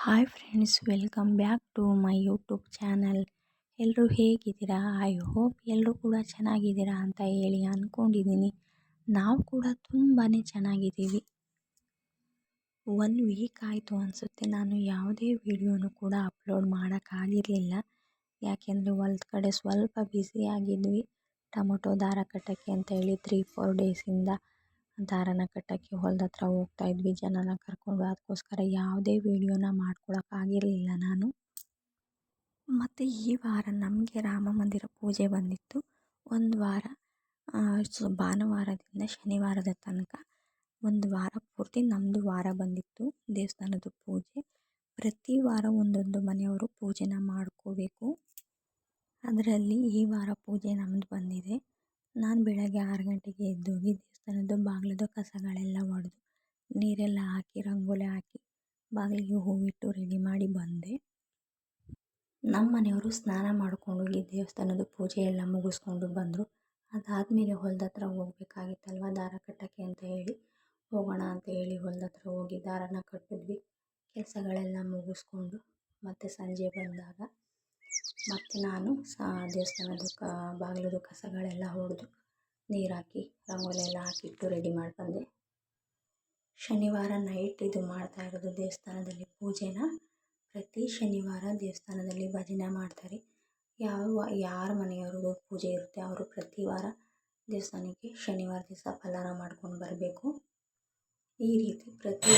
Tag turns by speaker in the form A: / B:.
A: Friends welcome back to my YouTube channel ಎಲ್ಲರೂ ಹೇಗಿದ್ದೀರಾ? I hope ಎಲ್ಲರೂ ಕೂಡ ಚೆನ್ನಾಗಿದ್ದೀರಾ ಅಂತ ಹೇಳಿ ಅಂದ್ಕೊಂಡಿದ್ದೀನಿ ನಾವು ಕೂಡ ತುಂಬಾ ಚೆನ್ನಾಗಿದ್ದೀವಿ. ಒನ್ ವೀಕ್ ಆಯಿತು ಅನಿಸುತ್ತೆ. ನಾನು ಯಾವುದೇ ವಿಡಿಯೋನು ಕೂಡ ಅಪ್ಲೋಡ್ ಮಾಡೋಕ್ಕಾಗಿರಲಿಲ್ಲ. ಯಾಕೆಂದರೆ ಹೊಲದ ಕಡೆ ಸ್ವಲ್ಪ ಬ್ಯುಸಿ ಆಗಿದ್ವಿ. ಟೊಮೊಟೊ ದಾರ ಕಟ್ಟೋಕ್ಕೆ ಅಂತ ಹೇಳಿ ತ್ರೀ ಫೋರ್ ಡೇಸಿಂದ ದಾರನ ಕಟ್ಟೋಕ್ಕೆ ಹೊಲ್ದ ಹತ್ರ ಹೋಗ್ತಾ ಇದ್ವಿ. ಜನನ ಕರ್ಕೊಂಡು ಅದಕ್ಕೋಸ್ಕರ ಯಾವುದೇ ವೀಡಿಯೋನ ಮಾಡ್ಕೊಳಕ್ಕಾಗಿರಲಿಲ್ಲ ನಾನು. ಮತ್ತು ಈ ವಾರ ನಮಗೆ ರಾಮ ಮಂದಿರ ಪೂಜೆ ಬಂದಿತ್ತು. ಒಂದು ವಾರ ಸೊ ಭಾನುವಾರದಿಂದ ಶನಿವಾರದ ತನಕ ಒಂದು ವಾರ ಪೂರ್ತಿ ನಮ್ಮದು ವಾರ ಬಂದಿತ್ತು ದೇವಸ್ಥಾನದ ಪೂಜೆ. ಪ್ರತಿ ವಾರ ಒಂದೊಂದು ಮನೆಯವರು ಪೂಜೆನ ಮಾಡ್ಕೋಬೇಕು. ಅದರಲ್ಲಿ ಈ ವಾರ ಪೂಜೆ ನಮ್ಮದು ಬಂದಿದೆ. ನಾನು ಬೆಳಗ್ಗೆ ಆರು ಗಂಟೆಗೆ ಎದ್ದೋಗಿ ದೇವಸ್ಥಾನದ ಬಾಗಿಲದು ಕಸಗಳೆಲ್ಲ ಒಡೆದು ನೀರೆಲ್ಲ ಹಾಕಿ, ರಂಗೋಲಿ ಹಾಕಿ ಬಾಗಿಲಿಗೆ ಹೂವಿಟ್ಟು ರೆಡಿ ಮಾಡಿ ಬಂದೆ. ನಮ್ಮ ಮನೆಯವರು ಸ್ನಾನ ಮಾಡಿಕೊಂಡು ಹೋಗಿ ದೇವಸ್ಥಾನದ ಪೂಜೆ ಎಲ್ಲ ಮುಗಿಸ್ಕೊಂಡು ಬಂದರು. ಅದಾದಮೇಲೆ ಹೊಲ್ದ ಹತ್ರ ಹೋಗ್ಬೇಕಾಗಿತ್ತಲ್ವ, ದಾರ ಕಟ್ಟೋಕ್ಕೆ ಅಂತ ಹೇಳಿ. ಹೋಗೋಣ ಅಂತ ಹೇಳಿ ಹೊಲ್ದ ಹತ್ರ ಹೋಗಿ ದಾರನ ಕಟ್ಟಿದ್ವಿ. ಕೆಲಸಗಳೆಲ್ಲ ಮುಗಿಸ್ಕೊಂಡು ಮತ್ತು ಸಂಜೆ ಬಂದಾಗ ಮತ್ತೆ ನಾನು ಸಹ ದೇವಸ್ಥಾನದ ಕ, ಬಾಗಿಲದು ಕಸಗಳೆಲ್ಲ ಹೊಡೆದು ನೀರು ಹಾಕಿ ರಂಗೋಲಿ ಎಲ್ಲ ಹಾಕಿಟ್ಟು ರೆಡಿ ಮಾಡಿ ಶನಿವಾರ ನೈಟ್ ಇದು ಮಾಡ್ತಾ ಇರೋದು ದೇವಸ್ಥಾನದಲ್ಲಿ ಪೂಜೆನ. ಪ್ರತಿ ಶನಿವಾರ ದೇವಸ್ಥಾನದಲ್ಲಿ ಭಜನೆ ಮಾಡ್ತಾರೆ. ಯಾವ, ಯಾರ ಮನೆಯವ್ರಿಗೂ ಪೂಜೆ ಇರುತ್ತೆ ಅವರು ಪ್ರತಿ ವಾರ ದೇವಸ್ಥಾನಕ್ಕೆ ಶನಿವಾರ ದಿವಸ ಫಲಾರ ಮಾಡ್ಕೊಂಡು ಬರಬೇಕು. ಈ ರೀತಿ ಪ್ರತಿ